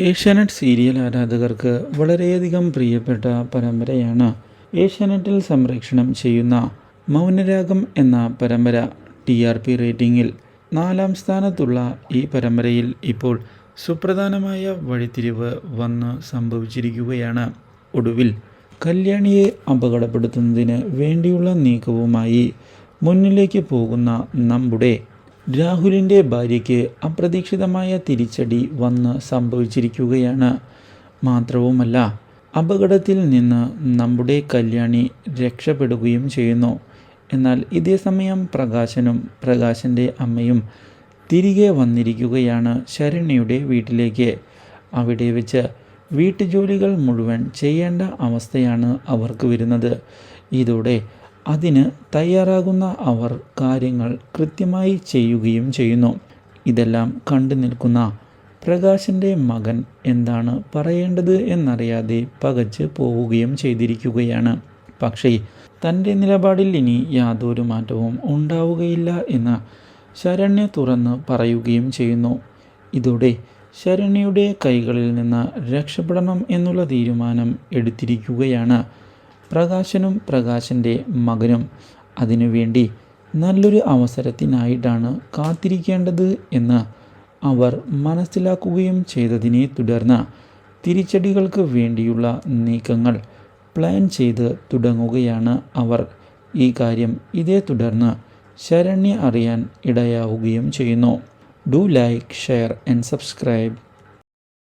Asianet serial ആരാധകർക്ക് വളരെയധികം പ്രിയപ്പെട്ട പരമ്പരയാണ് ഏഷ്യാനെറ്റിൽ സംപ്രേക്ഷണം ചെയ്യുന്ന മൗനരാഗം എന്ന പരമ്പര ടി ആർ പി റേറ്റിംഗിൽ നാലാം സ്ഥാനത്തുള്ള ഈ പരമ്പരയിൽ ഇപ്പോൾ സുപ്രധാനമായ വഴിത്തിരിവ് വന്ന് സംഭവിച്ചിരിക്കുകയാണ്. ഒടുവിൽ കല്യാണിയെ അപകടപ്പെടുത്തുന്നതിന് വേണ്ടിയുള്ള നീക്കവുമായി മുന്നിലേക്ക് പോകുന്ന നമ്മുടെ രാഹുലിന്റെ ഭാര്യയ്ക്ക് അപ്രതീക്ഷിതമായ തിരിച്ചടി വന്ന് സംഭവിച്ചിരിക്കുകയാണ്. മാത്രവുമല്ല അപകടത്തിൽ നിന്ന് നമ്മുടെ കല്യാണി രക്ഷപ്പെടുകയും ചെയ്യുന്നു. എന്നാൽ ഇതേ സമയം പ്രകാശനും പ്രകാശന്റെ അമ്മയും തിരികെ വന്നിരിക്കുകയാണ് ശരണ്യയുടെ വീട്ടിലേക്ക്. അവിടെ വെച്ച് വീട്ടുജോലികൾ മുഴുവൻ ചെയ്യേണ്ട അവസ്ഥയാണ് അവർക്ക് വരുന്നത്. ഇതോടെ അതിന് തയ്യാറാകുന്ന അവർ കാര്യങ്ങൾ കൃത്യമായി ചെയ്യുകയും ചെയ്യുന്നു. ഇതെല്ലാം കണ്ടു നിൽക്കുന്ന പ്രകാശന്റെ മകൻ എന്താണ് പറയേണ്ടത് എന്നറിയാതെ പകച്ച് പോവുകയും ചെയ്തിരിക്കുകയാണ്. പക്ഷേ തന്റെ നിലപാടിൽ ഇനി യാതൊരു മാറ്റവും ഉണ്ടാവുകയില്ല എന്ന് ശരണ്യ തുറന്ന് പറയുകയും ചെയ്യുന്നു. ഇതോടെ ശരണ്യയുടെ കൈകളിൽ നിന്ന് രക്ഷപ്പെടണം എന്നുള്ള തീരുമാനം എടുത്തിരിക്കുകയാണ്. പ്രകാശനും പ്രകാശന്റെ മകനും അതിനുവേണ്ടി നല്ലൊരു അവസരത്തിനായിട്ടാണ് കാത്തിരിക്കേണ്ടത് എന്ന് അവർ മനസ്സിലാക്കുകയും ചെയ്തതിനെ തുടർന്ന് തിരിച്ചടികൾക്ക് വേണ്ടിയുള്ള നീക്കങ്ങൾ പ്ലാൻ ചെയ്ത് തുടങ്ങുകയാണ് അവർ. ഈ കാര്യം ഇതേ തുടർന്ന് ശരണ്യ അറിയാൻ ഇടയാവുകയും ചെയ്യുന്നു. Do like share and subscribe.